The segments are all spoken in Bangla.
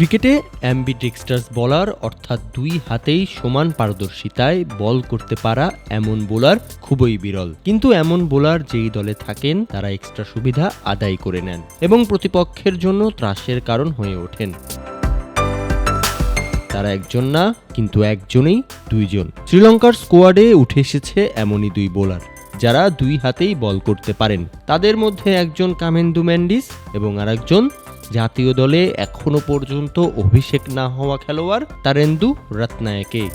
ক্রিকেটে অ্যাম্বিডেক্সটার্স বলার অর্থাৎ দুই হাতেই সমান পারদর্শিতায় বল করতে পারা এমন বোলার খুবই বিরল। কিন্তু এমন বোলার যেই দলে থাকেন, তারা এক্সট্রা সুবিধা আদায় করে নেন এবং প্রতিপক্ষের জন্য ত্রাসের কারণ হয়ে ওঠেন। তারা একজন না, কিন্তু একজনেই দুইজন। শ্রীলঙ্কার স্কোয়াডে উঠে এসেছে এমনই দুই বোলার, যারা দুই হাতেই বল করতে পারেন। তাদের মধ্যে একজন কামেন্দু ম্যান্ডিস এবং আরেকজন জাতীয় দলে এখনও পর্যন্ত অভিষেক না হওয়া খেলোয়াড় তারেন্দু রত্নায়কে।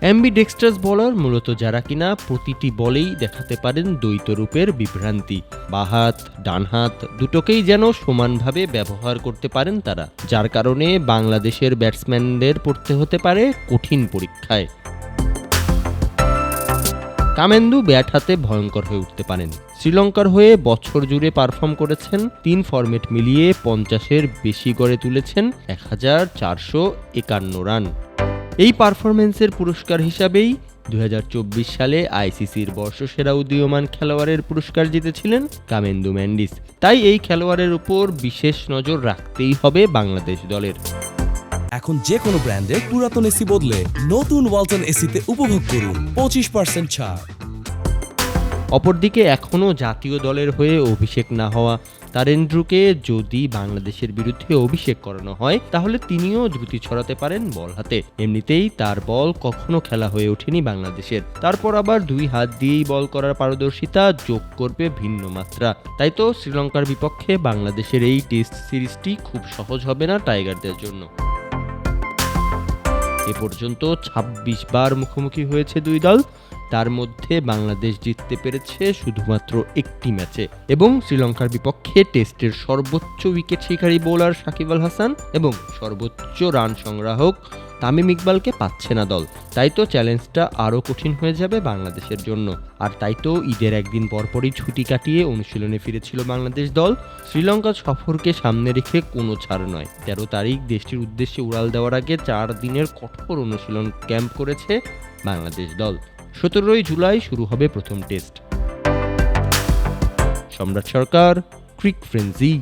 অ্যাম্বি ডেক্সটার্স বলার মূলত যারা কিনা প্রতিটি বলেই দেখাতে পারেন দ্বৈত রূপের বিভ্রান্তি। বাহাত, ডানহাত দুটোকেই যেন সমানভাবে ব্যবহার করতে পারেন তারা, যার কারণে বাংলাদেশের ব্যাটসম্যানদের পড়তে হতে পারে কঠিন পরীক্ষায়। কামেন্দু ব্যাট হাতে ভয়ঙ্কর হয়ে উঠতে পারেন। শ্রীলঙ্কার হয়ে বছর জুড়ে পারফর্ম করেছেন, তিন ফরম্যাট মিলিয়ে পঞ্চাশের বেশি গড়ে তুলেছেন, এক হাজার চারশো একান্ন রান। এই পারফরমেন্সের পুরস্কার হিসাবেই দু হাজার চব্বিশ সালে আইসিসির বর্ষসেরা উদীয়মান খেলোয়াড়ের পুরস্কার জিতেছিলেন কামেন্দু ম্যান্ডিস। তাই এই খেলোয়াড়ের উপর বিশেষ নজর রাখতেই হবে বাংলাদেশ দলের। এখন যে কোনো ব্র্যান্ডের পুরাতন এসি বদলে নতুন ওয়ালটন এসিতে উপভোগ করুন পঁচিশ পার্সেন্ট ছাড়। অপরদিকে এখনও জাতীয় দলের হয়ে অভিষেক না হওয়া তারেন্দ্রুকে যদি বাংলাদেশের বিরুদ্ধে অভিষেক করানো হয়, তাহলে তিনিও দ্রুতি ছড়াতে পারেন বল হাতে। এমনিতেই তার বল কখনো খেলা হয়ে ওঠেনি বাংলাদেশের। তারপর আবার দুই হাত দিয়েই বল করার পারদর্শিতা যোগ করবে ভিন্ন মাত্রা। তাই তো শ্রীলঙ্কার বিপক্ষে বাংলাদেশের এই টেস্ট সিরিজটি খুব সহজ হবে না টাইগারদের জন্য। এ পর্যন্ত ২৬ বার মুখোমুখি হয়েছে দুই দল। তার মধ্যে বাংলাদেশ জিততে পেরেছে শুধুমাত্র একটি ম্যাচে এবং শ্রীলঙ্কার বিপক্ষে টেস্টের সর্বোচ্চ উইকেট শিকারী বোলার সাকিব আল হাসান এবং সর্বোচ্চ রান সংগ্রাহক তামিম ইকবালকে পাচ্ছে না দল। তাই তো চ্যালেঞ্জটা আরও কঠিন হয়ে যাবে বাংলাদেশের জন্য। আর তাই তো ঈদের একদিন পরপরই ছুটি কাটিয়ে অনুশীলনে ফিরেছিল বাংলাদেশ দল। শ্রীলঙ্কা সফরকে সামনে রেখে কোনো ছাড় নয়। তেরো তারিখ দেশটির উদ্দেশ্যে উড়াল দেওয়ার আগে চার দিনের কঠোর অনুশীলন ক্যাম্প করেছে বাংলাদেশ দল। সতেরোই জুলাই শুরু হবে প্রথম টেস্ট। সম্রাট সরকার, ক্রিক ফ্রেন্সি।